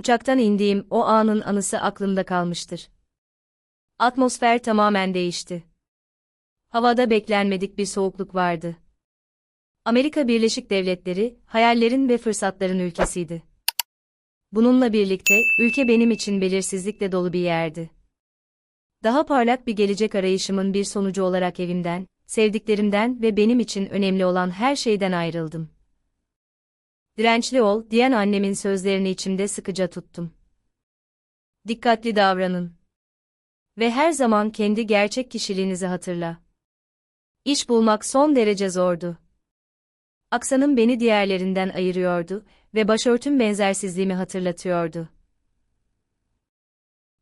Uçaktan indiğim o anın anısı aklımda kalmıştır. Atmosfer tamamen değişti. Havada beklenmedik bir soğukluk vardı. Amerika Birleşik Devletleri, hayallerin ve fırsatların ülkesiydi. Bununla birlikte, ülke benim için belirsizlikle dolu bir yerdi. Daha parlak bir gelecek arayışımın bir sonucu olarak evimden, sevdiklerimden ve benim için önemli olan her şeyden ayrıldım. Dirençli ol, diyen annemin sözlerini içimde sıkıca tuttum. Dikkatli davranın. Ve her zaman kendi gerçek kişiliğinizi hatırla. İş bulmak son derece zordu. Aksanım beni diğerlerinden ayırıyordu ve başörtüm benzersizliğimi hatırlatıyordu.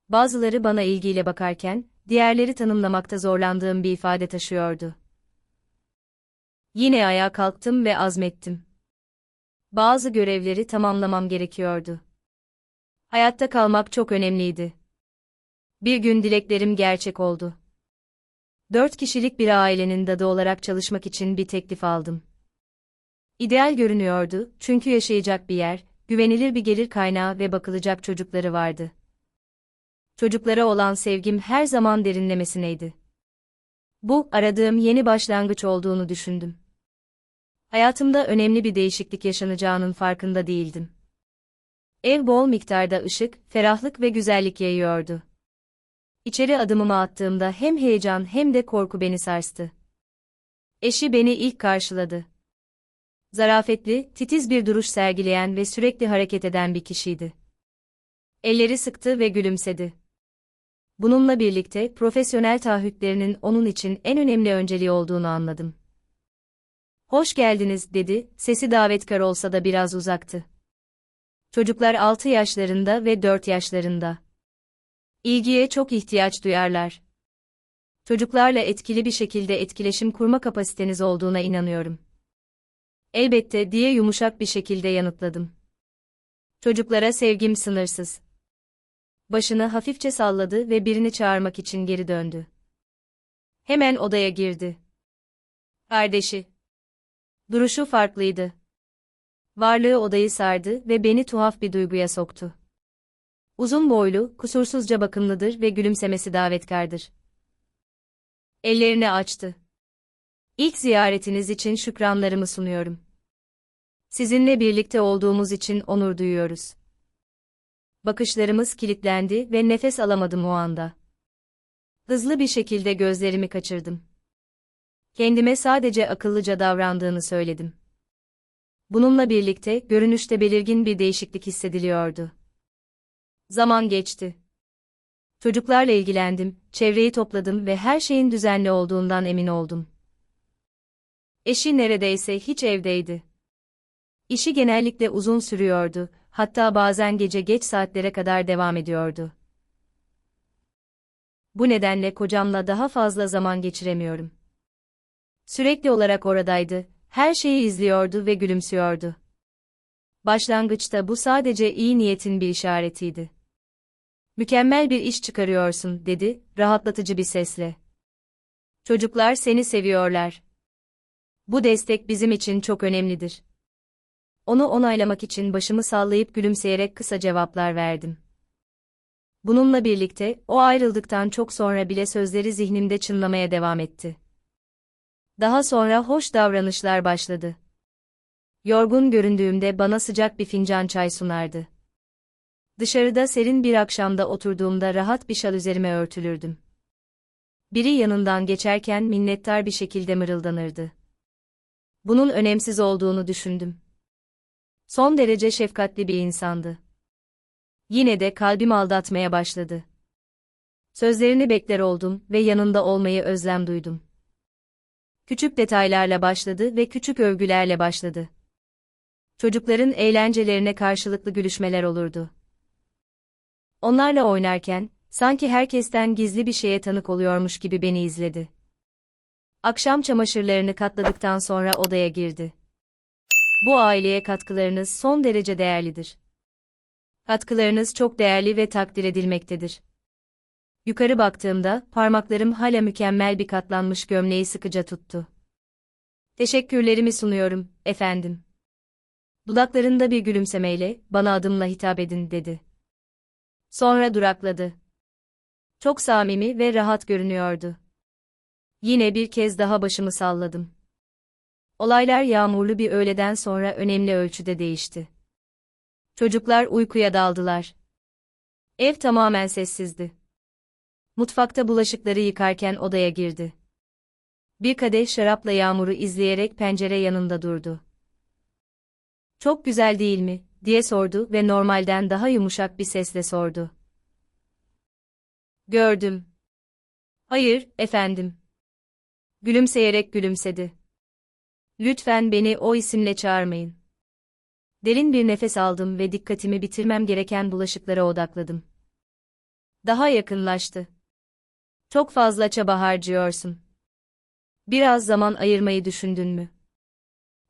Bazıları bana ilgiyle bakarken, diğerleri tanımlamakta zorlandığım bir ifade taşıyordu. Yine ayağa kalktım ve azmettim. Bazı görevleri tamamlamam gerekiyordu. Hayatta kalmak çok önemliydi. Bir gün dileklerim gerçek oldu. Dört kişilik bir ailenin dadı olarak çalışmak için bir teklif aldım. İdeal görünüyordu çünkü yaşayacak bir yer, güvenilir bir gelir kaynağı ve bakılacak çocukları vardı. Çocuklara olan sevgim her zaman derinlemesineydi. Bu, aradığım yeni başlangıç olduğunu düşündüm. Hayatımda önemli bir değişiklik yaşanacağının farkında değildim. Ev bol miktarda ışık, ferahlık ve güzellik yayıyordu. İçeri adımımı attığımda hem heyecan hem de korku beni sarstı. Eşi beni ilk karşıladı. Zarafetli, titiz bir duruş sergileyen ve sürekli hareket eden bir kişiydi. Elleri sıktı ve gülümsedi. Bununla birlikte profesyonel taahhütlerinin onun için en önemli önceliği olduğunu anladım. Hoş geldiniz, dedi, sesi davetkar olsa da biraz uzaktı. Çocuklar 6 yaşlarında ve 4 yaşlarında. İlgiye çok ihtiyaç duyarlar. Çocuklarla etkili bir şekilde etkileşim kurma kapasiteniz olduğuna inanıyorum. Elbette diye yumuşak bir şekilde yanıtladım. Çocuklara sevgim sınırsız. Başını hafifçe salladı ve birini çağırmak için geri döndü. Hemen odaya girdi. Kardeşi. Duruşu farklıydı. Varlığı odayı sardı ve beni tuhaf bir duyguya soktu. Uzun boylu, kusursuzca bakımlıdır ve gülümsemesi davetkardır. Ellerini açtı. İlk ziyaretiniz için şükranlarımı sunuyorum. Sizinle birlikte olduğumuz için onur duyuyoruz. Bakışlarımız kilitlendi ve nefes alamadım o anda. Hızlı bir şekilde gözlerimi kaçırdım. Kendime sadece akıllıca davrandığını söyledim. Bununla birlikte görünüşte belirgin bir değişiklik hissediliyordu. Zaman geçti. Çocuklarla ilgilendim, çevreyi topladım ve her şeyin düzenli olduğundan emin oldum. Eşi neredeyse hiç evdeydi. İşi genellikle uzun sürüyordu, hatta bazen gece geç saatlere kadar devam ediyordu. Bu nedenle kocamla daha fazla zaman geçiremiyorum. Sürekli olarak oradaydı, her şeyi izliyordu ve gülümsüyordu. Başlangıçta bu sadece iyi niyetin bir işaretiydi. Mükemmel bir iş çıkarıyorsun, dedi, rahatlatıcı bir sesle. Çocuklar seni seviyorlar. Bu destek bizim için çok önemlidir. Onu onaylamak için başımı sallayıp gülümseyerek kısa cevaplar verdim. Bununla birlikte, o ayrıldıktan çok sonra bile sözleri zihnimde çınlamaya devam etti. Daha sonra hoş davranışlar başladı. Yorgun göründüğümde bana sıcak bir fincan çay sunardı. Dışarıda serin bir akşamda oturduğumda rahat bir şal üzerime örtülürdüm. Biri yanından geçerken minnettar bir şekilde mırıldanırdı. Bunun önemsiz olduğunu düşündüm. Son derece şefkatli bir insandı. Yine de kalbim aldatmaya başladı. Sözlerini bekler oldum ve yanında olmayı özlem duydum. Küçük detaylarla başladı ve küçük övgülerle başladı. Çocukların eğlencelerine karşılıklı gülüşmeler olurdu. Onlarla oynarken, sanki herkesten gizli bir şeye tanık oluyormuş gibi beni izledi. Akşam çamaşırlarını katladıktan sonra odaya girdi. Bu aileye katkılarınız son derece değerlidir. Katkılarınız çok değerli ve takdir edilmektedir. Yukarı baktığımda parmaklarım hala mükemmel bir katlanmış gömleği sıkıca tuttu. Teşekkürlerimi sunuyorum, efendim. Dudaklarında bir gülümsemeyle, bana adımla hitap edin, dedi. Sonra durakladı. Çok samimi ve rahat görünüyordu. Yine bir kez daha başımı salladım. Olaylar yağmurlu bir öğleden sonra önemli ölçüde değişti. Çocuklar uykuya daldılar. Ev tamamen sessizdi. Mutfakta bulaşıkları yıkarken odaya girdi. Bir kadeh şarapla yağmuru izleyerek pencere yanında durdu. Çok güzel değil mi, diye sordu ve normalden daha yumuşak bir sesle sordu. Gördüm. Hayır, efendim. Gülümseyerek gülümsedi. Lütfen beni o isimle çağırmayın. Derin bir nefes aldım ve dikkatimi bitirmem gereken bulaşıklara odakladım. Daha yakınlaştı. Çok fazla çaba harcıyorsun. Biraz zaman ayırmayı düşündün mü?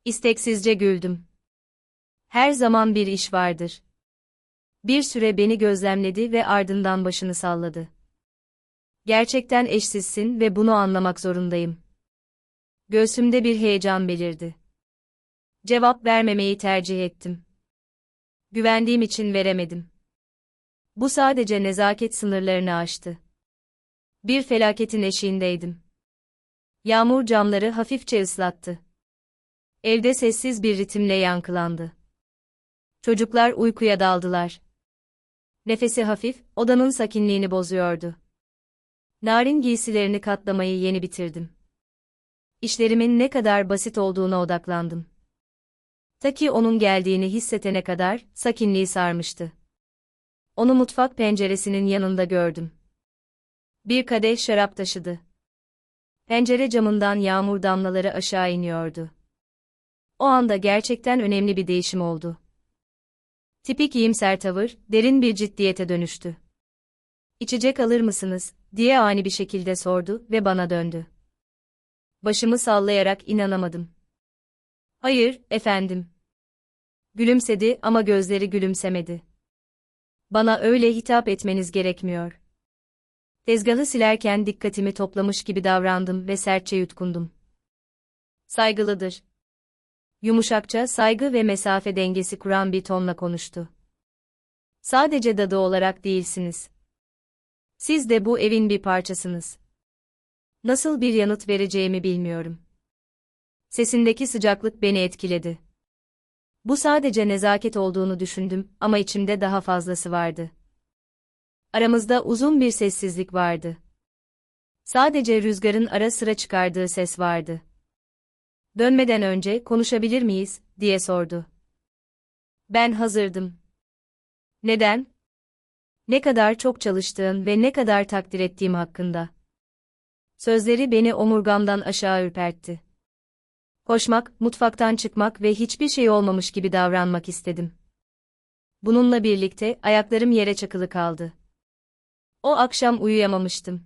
İsteksizce güldüm. Her zaman bir iş vardır. Bir süre beni gözlemledi ve ardından başını salladı. Gerçekten eşsizsin ve bunu anlamak zorundayım. Göğsümde bir heyecan belirdi. Cevap vermemeyi tercih ettim. Güvendiğim için veremedim. Bu sadece nezaket sınırlarını aştı. Bir felaketin eşiğindeydim. Yağmur camları hafifçe ıslattı. Evde sessiz bir ritimle yankılandı. Çocuklar uykuya daldılar. Nefesi hafif, odanın sakinliğini bozuyordu. Narin giysilerini katlamayı yeni bitirdim. İşlerimin ne kadar basit olduğuna odaklandım. Ta ki onun geldiğini hissetene kadar sakinliği sarmıştı. Onu mutfak penceresinin yanında gördüm. Bir kadeh şarap taşıdı. Pencere camından yağmur damlaları aşağı iniyordu. O anda gerçekten önemli bir değişim oldu. Tipik iyimser tavır, derin bir ciddiyete dönüştü. İçecek alır mısınız, diye ani bir şekilde sordu ve bana döndü. Başımı sallayarak inanamadım. Hayır, efendim. Gülümsedi ama gözleri gülümsemedi. Bana öyle hitap etmeniz gerekmiyor. Tezgahı silerken dikkatimi toplamış gibi davrandım ve sertçe yutkundum. Saygılıdır. Yumuşakça saygı ve mesafe dengesi kuran bir tonla konuştu. Sadece dadı olarak değilsiniz. Siz de bu evin bir parçasınız. Nasıl bir yanıt vereceğimi bilmiyorum. Sesindeki sıcaklık beni etkiledi. Bu sadece nezaket olduğunu düşündüm ama içimde daha fazlası vardı. Aramızda uzun bir sessizlik vardı. Sadece rüzgarın ara sıra çıkardığı ses vardı. Dönmeden önce konuşabilir miyiz, diye sordu. Ben hazırdım. Neden? Ne kadar çok çalıştığın ve ne kadar takdir ettiğim hakkında. Sözleri beni omurgamdan aşağı ürpertti. Koşmak, mutfaktan çıkmak ve hiçbir şey olmamış gibi davranmak istedim. Bununla birlikte ayaklarım yere çakılı kaldı. O akşam uyuyamamıştım.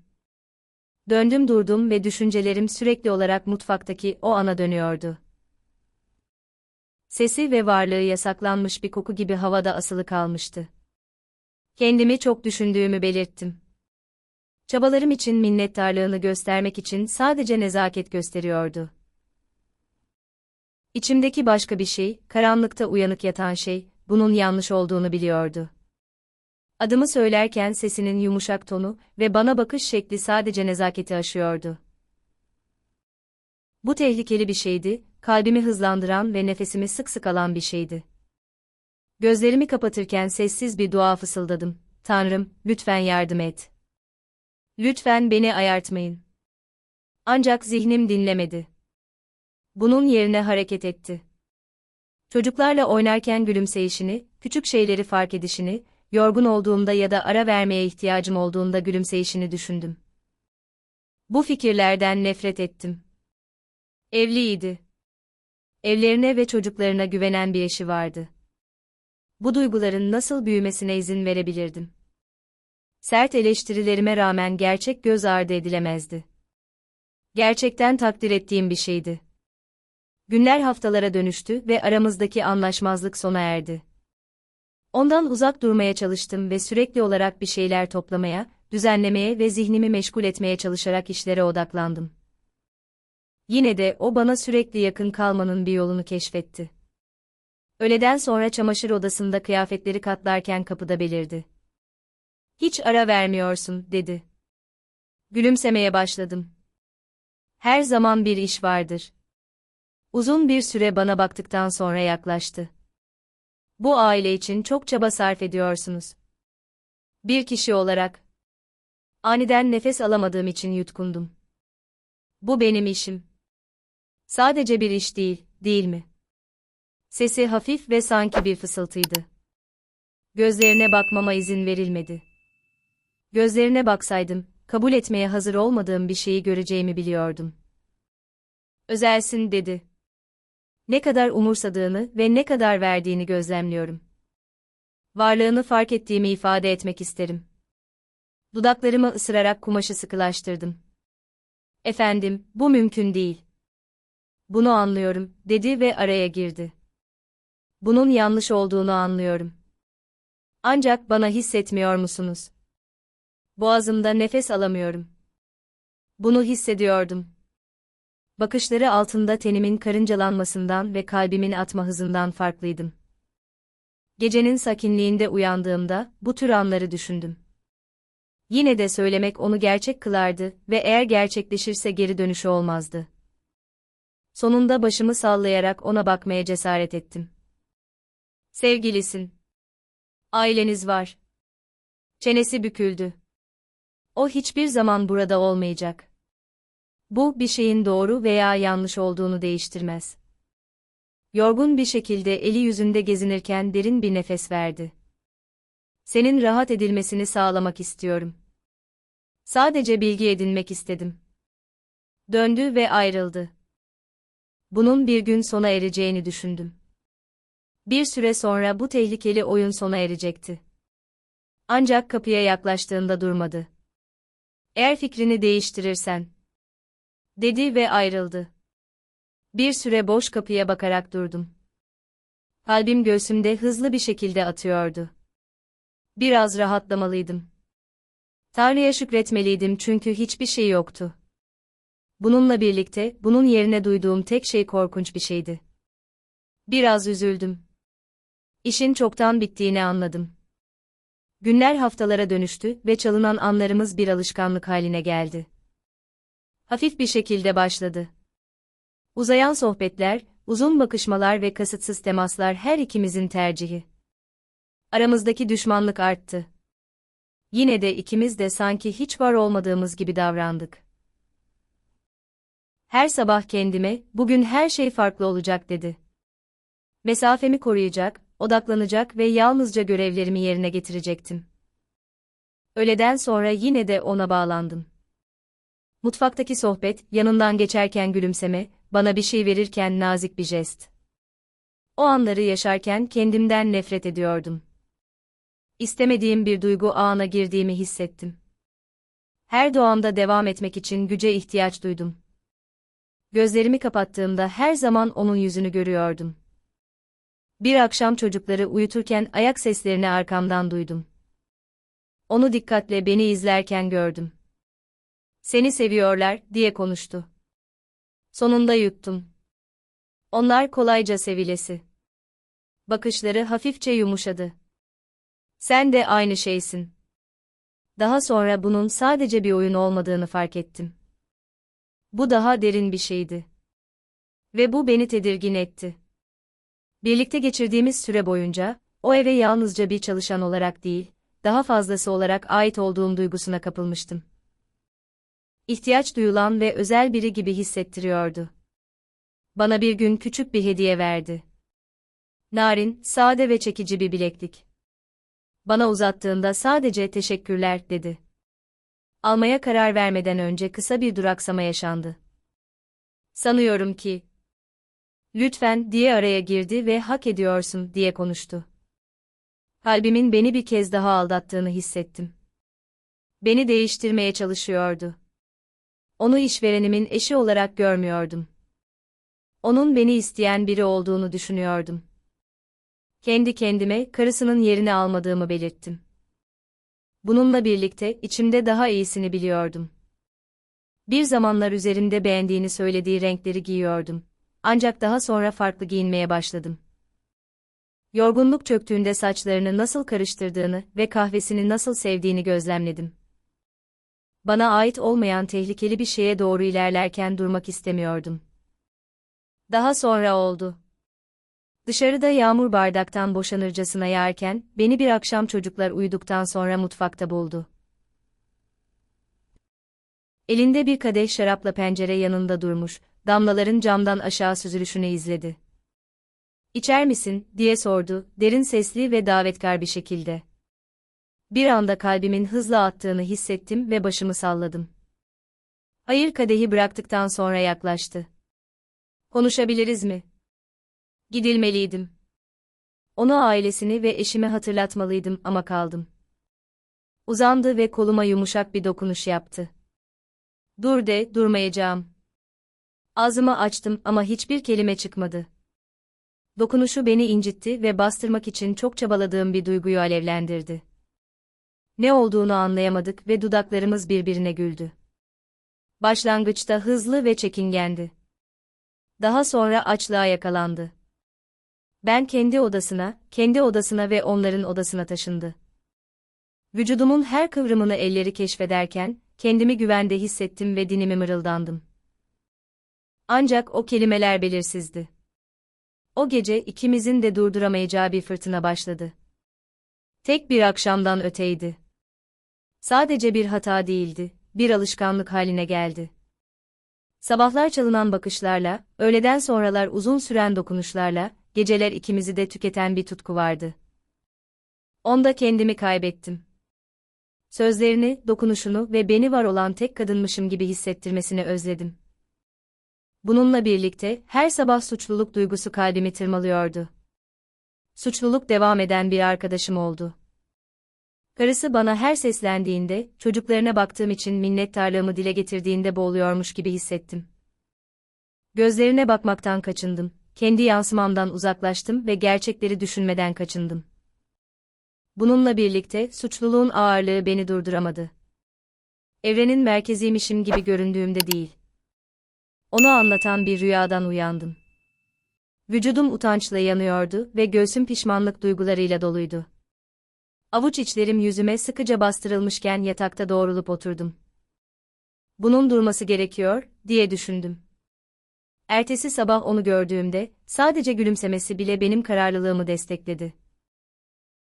Döndüm durdum ve düşüncelerim sürekli olarak mutfaktaki o ana dönüyordu. Sesi ve varlığı yasaklanmış bir koku gibi havada asılı kalmıştı. Kendimi çok düşündüğümü belirttim. Çabalarım için minnettarlığını göstermek için sadece nezaket gösteriyordu. İçimdeki başka bir şey, karanlıkta uyanık yatan şey, bunun yanlış olduğunu biliyordu. Adımı söylerken sesinin yumuşak tonu ve bana bakış şekli sadece nezaketi aşıyordu. Bu tehlikeli bir şeydi, kalbimi hızlandıran ve nefesimi sık sık alan bir şeydi. Gözlerimi kapatırken sessiz bir dua fısıldadım. Tanrım, lütfen yardım et. Lütfen beni ayartmayın. Ancak zihnim dinlemedi. Bunun yerine hareket etti. Çocuklarla oynarken gülümseyişini, küçük şeyleri fark edişini, yorgun olduğumda ya da ara vermeye ihtiyacım olduğunda gülümseyişini düşündüm. Bu fikirlerden nefret ettim. Evliydi. Evlerine ve çocuklarına güvenen bir eşi vardı. Bu duyguların nasıl büyümesine izin verebilirdim? Sert eleştirilerime rağmen gerçek göz ardı edilemezdi. Gerçekten takdir ettiğim bir şeydi. Günler haftalara dönüştü ve aramızdaki anlaşmazlık sona erdi. Ondan uzak durmaya çalıştım ve sürekli olarak bir şeyler toplamaya, düzenlemeye ve zihnimi meşgul etmeye çalışarak işlere odaklandım. Yine de o bana sürekli yakın kalmanın bir yolunu keşfetti. Öğleden sonra çamaşır odasında kıyafetleri katlarken kapıda belirdi. Hiç ara vermiyorsun, dedi. Gülümsemeye başladım. Her zaman bir iş vardır. Uzun bir süre bana baktıktan sonra yaklaştı. Bu aile için çok çaba sarf ediyorsunuz. Bir kişi olarak. Aniden nefes alamadığım için yutkundum. Bu benim işim. Sadece bir iş değil, değil mi? Sesi hafif ve sanki bir fısıltıydı. Gözlerine bakmama izin verilmedi. Gözlerine baksaydım, kabul etmeye hazır olmadığım bir şeyi göreceğimi biliyordum. Özelsin dedi. Ne kadar umursadığını ve ne kadar verdiğini gözlemliyorum. Varlığını fark ettiğimi ifade etmek isterim. Dudaklarımı ısırarak kumaşı sıkılaştırdım. Efendim, bu mümkün değil. Bunu anlıyorum, dedi ve araya girdi. Bunun yanlış olduğunu anlıyorum. Ancak bana hissetmiyor musunuz? Boğazımda nefes alamıyorum. Bunu hissediyordum. Bakışları altında tenimin karıncalanmasından ve kalbimin atma hızından farklıydım. Gecenin sakinliğinde uyandığımda bu tür anları düşündüm. Yine de söylemek onu gerçek kılardı ve eğer gerçekleşirse geri dönüşü olmazdı. Sonunda başımı sallayarak ona bakmaya cesaret ettim. Sevgilisin. Aileniz var. Çenesi büküldü. O hiçbir zaman burada olmayacak. Bu bir şeyin doğru veya yanlış olduğunu değiştirmez. Yorgun bir şekilde eli yüzünde gezinirken derin bir nefes verdi. Senin rahat edilmesini sağlamak istiyorum. Sadece bilgi edinmek istedim. Döndü ve ayrıldı. Bunun bir gün sona ereceğini düşündüm. Bir süre sonra bu tehlikeli oyun sona erecekti. Ancak kapıya yaklaştığında durmadı. Eğer fikrini değiştirirsen, dedi ve ayrıldı. Bir süre boş kapıya bakarak durdum. Kalbim göğsümde hızlı bir şekilde atıyordu. Biraz rahatlamalıydım. Tanrı'ya şükretmeliydim çünkü hiçbir şey yoktu. Bununla birlikte, bunun yerine duyduğum tek şey korkunç bir şeydi. Biraz üzüldüm. İşin çoktan bittiğini anladım. Günler haftalara dönüştü ve çalınan anlarımız bir alışkanlık haline geldi. Hafif bir şekilde başladı. Uzayan sohbetler, uzun bakışmalar ve kasıtsız temaslar her ikimizin tercihi. Aramızdaki düşmanlık arttı. Yine de ikimiz de sanki hiç var olmadığımız gibi davrandık. Her sabah kendime, bugün her şey farklı olacak dedi. Mesafemi koruyacak, odaklanacak ve yalnızca görevlerimi yerine getirecektim. Öğleden sonra yine de ona bağlandım. Mutfaktaki sohbet, yanından geçerken gülümseme, bana bir şey verirken nazik bir jest. O anları yaşarken kendimden nefret ediyordum. İstemediğim bir duygu ağına girdiğimi hissettim. Her doğamda devam etmek için güce ihtiyaç duydum. Gözlerimi kapattığımda her zaman onun yüzünü görüyordum. Bir akşam çocukları uyuturken ayak seslerini arkamdan duydum. Onu dikkatle beni izlerken gördüm. Seni seviyorlar, diye konuştu. Sonunda yuttum. Onlar kolayca sevilesi. Bakışları hafifçe yumuşadı. Sen de aynı şeysin. Daha sonra bunun sadece bir oyun olmadığını fark ettim. Bu daha derin bir şeydi. Ve bu beni tedirgin etti. Birlikte geçirdiğimiz süre boyunca, o eve yalnızca bir çalışan olarak değil, daha fazlası olarak ait olduğum duygusuna kapılmıştım. İhtiyaç duyulan ve özel biri gibi hissettiriyordu. Bana bir gün küçük bir hediye verdi. Narin, sade ve çekici bir bileklik. Bana uzattığında sadece teşekkürler dedi. Almaya karar vermeden önce kısa bir duraksama yaşandı. Sanıyorum ki, lütfen diye araya girdi ve hak ediyorsun diye konuştu. Kalbimin beni bir kez daha aldattığını hissettim. Beni değiştirmeye çalışıyordu. Onu işverenimin eşi olarak görmüyordum. Onun beni isteyen biri olduğunu düşünüyordum. Kendi kendime karısının yerini almadığımı belirttim. Bununla birlikte içimde daha iyisini biliyordum. Bir zamanlar üzerimde beğendiğini söylediği renkleri giyiyordum. Ancak daha sonra farklı giyinmeye başladım. Yorgunluk çöktüğünde saçlarını nasıl karıştırdığını ve kahvesini nasıl sevdiğini gözlemledim. Bana ait olmayan tehlikeli bir şeye doğru ilerlerken durmak istemiyordum. Daha sonra oldu. Dışarıda yağmur bardaktan boşanırcasına yağarken, beni bir akşam çocuklar uyuduktan sonra mutfakta buldu. Elinde bir kadeh şarapla pencere yanında durmuş, damlaların camdan aşağı süzülüşünü izledi. İçer misin, diye sordu, derin sesli ve davetkar bir şekilde. Bir anda kalbimin hızla attığını hissettim ve başımı salladım. Hayır kadehi bıraktıktan sonra yaklaştı. Konuşabiliriz mi? Gidilmeliydim. Onu ailesini ve eşime hatırlatmalıydım ama kaldım. Uzandı ve koluma yumuşak bir dokunuş yaptı. Dur de, durmayacağım. Ağzımı açtım ama hiçbir kelime çıkmadı. Dokunuşu beni incitti ve bastırmak için çok çabaladığım bir duyguyu alevlendirdi. Ne olduğunu anlayamadık ve dudaklarımız birbirine güldü. Başlangıçta hızlı ve çekingendi. Daha sonra açlığa yakalandı. Ben kendi odasına, kendi odasına ve onların odasına taşındı. Vücudumun her kıvrımını elleri keşfederken, kendimi güvende hissettim ve dinimi mırıldandım. Ancak o kelimeler belirsizdi. O gece ikimizin de durduramayacağı bir fırtına başladı. Tek bir akşamdan öteydi. Sadece bir hata değildi, bir alışkanlık haline geldi. Sabahlar çalınan bakışlarla, öğleden sonralar uzun süren dokunuşlarla, geceler ikimizi de tüketen bir tutku vardı. Onda kendimi kaybettim. Sözlerini, dokunuşunu ve beni var olan tek kadınmışım gibi hissettirmesini özledim. Bununla birlikte her sabah suçluluk duygusu kalbimi tırmalıyordu. Suçluluk devam eden bir arkadaşım oldu. Karısı bana her seslendiğinde, çocuklarına baktığım için minnettarlığımı dile getirdiğinde boğuluyormuş gibi hissettim. Gözlerine bakmaktan kaçındım, kendi yansımamdan uzaklaştım ve gerçekleri düşünmeden kaçındım. Bununla birlikte suçluluğun ağırlığı beni durduramadı. Evrenin merkeziymişim gibi göründüğümde değil. Onu anlatan bir rüyadan uyandım. Vücudum utançla yanıyordu ve göğsüm pişmanlık duygularıyla doluydu. Avuç içlerim yüzüme sıkıca bastırılmışken yatakta doğrulup oturdum. Bunun durması gerekiyor, diye düşündüm. Ertesi sabah onu gördüğümde, sadece gülümsemesi bile benim kararlılığımı destekledi.